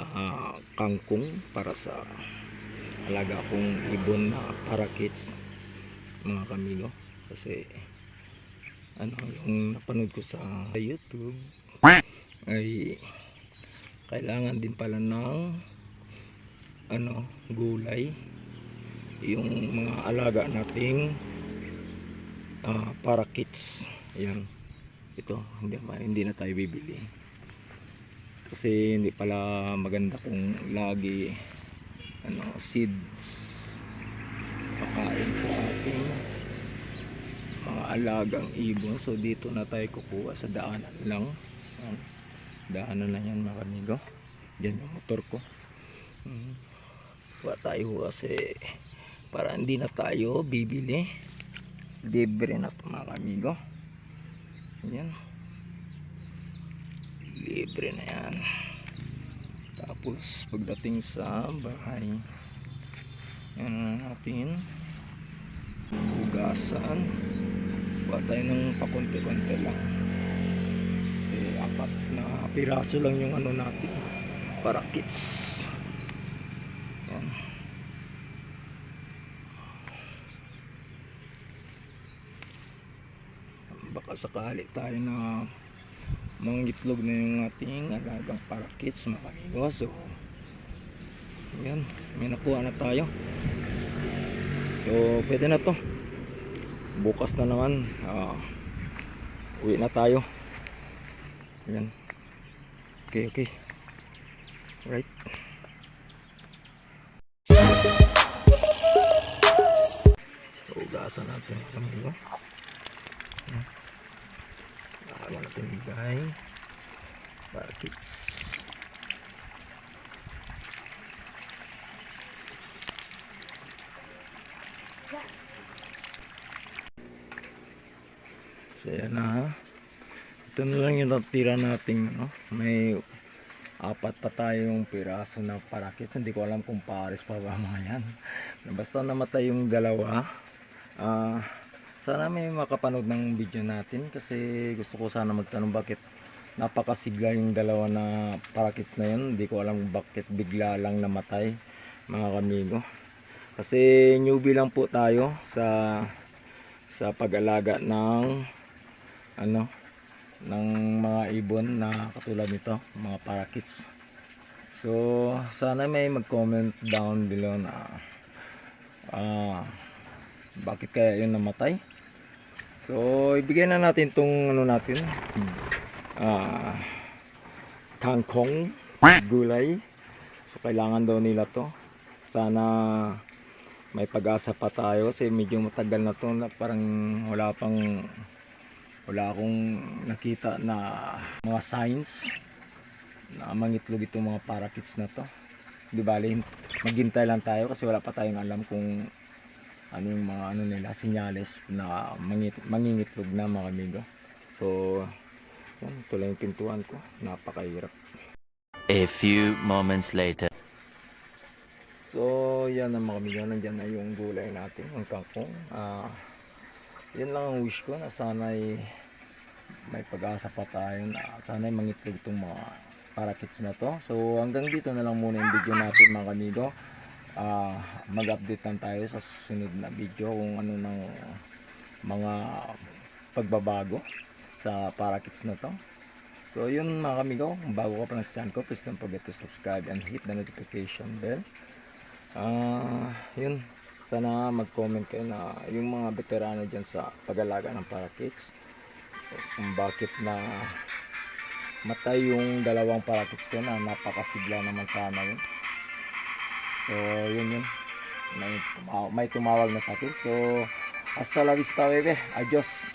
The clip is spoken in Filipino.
ah, kangkong para sa alaga kong ibon na parakeets mga kamigo kasi ano yung napanood ko sa YouTube ay kailangan din pala ng ano gulay. Yung mga alaga nating ah, parakeets yan ito hindi, hindi na tayo bibili kasi hindi pala maganda kung lagi ano seeds pakain sa ating mga alagang ibon. So dito na tayo kukuha sa daanan lang. Daanan na yan mga kamigo dyan yung motor ko. Hmm. kuha tayo kasi para hindi na tayo bibili. Libre na ito mga kamigo yan libre na yan. Tapos pagdating sa bahay yan na natin hugasan. Kuha tayo ng pakunti-kunti lang. Kasi apat na piraso lang yung ano natin para kids yan. Baka sakali tayo na mangitlog na yung ating alagang parakits mga kamigo so yan may nakuha na tayo. So pwede na to. Bukas na naman ah, uwi na tayo. Yan okay okay. Right ugasan natin mga Nakala natin bigay para kids. So yan na. Ito na lang yung natira nating ano. May apat pa tayong piraso na parakits. Hindi ko alam kung pares pa ba mga yan. Basta namatay yung dalawa. Ah... Sana may makapanood ng video natin kasi gusto ko sana magtanong bakit napakasigla yung dalawa na parakits na yun. Hindi ko alam bakit bigla lang namatay mga kamigo. Kasi newbie lang po tayo sa sa pag-alaga ng ano ng mga ibon na katulad nito, mga parakits. So, sana may mag-comment down below na ah bakit kaya yun namatay? So ibigay na natin tong ano natin. Ah tangkong gulay. So kailangan daw nila to. Sana may pag-asa pa tayo kasi medyo matagal na to na parang wala pang wala akong nakita na mga signs na mangitlog itong mga parakits na to. Di bali maghintay lang tayo kasi wala pa tayong alam kung ano yung mga ano nila sinyales na mangit, mangingitlog na mga amigo. So yan, ito lang yung pintuan ko. Napakahirap. A few moments later. so yan ang mga amigo. Nandyan na yung gulay natin yung kangkong. Ah yan lang ang wish ko na sana'y may pag-asa pa tayo na sana'y mangitlog itong mga parakits na to. So hanggang dito na lang muna yung video natin mga amigo ah mag-update lang tayo sa susunod na video kung ano ng mga pagbabago sa parakits na to. So yun mga kamigo, kung bago ka pa sa channel ko, please don't forget to subscribe and hit the notification bell. Ah, yun. Sana mag-comment kayo na yung mga veterano dyan sa pag-alaga ng parakits. Kung bakit na matay yung dalawang parakits ko na napakasigla naman sana yun. So, yun yun. May, tumaw- may tumawag na sa akin. So, hasta la vista, bebe. Adios.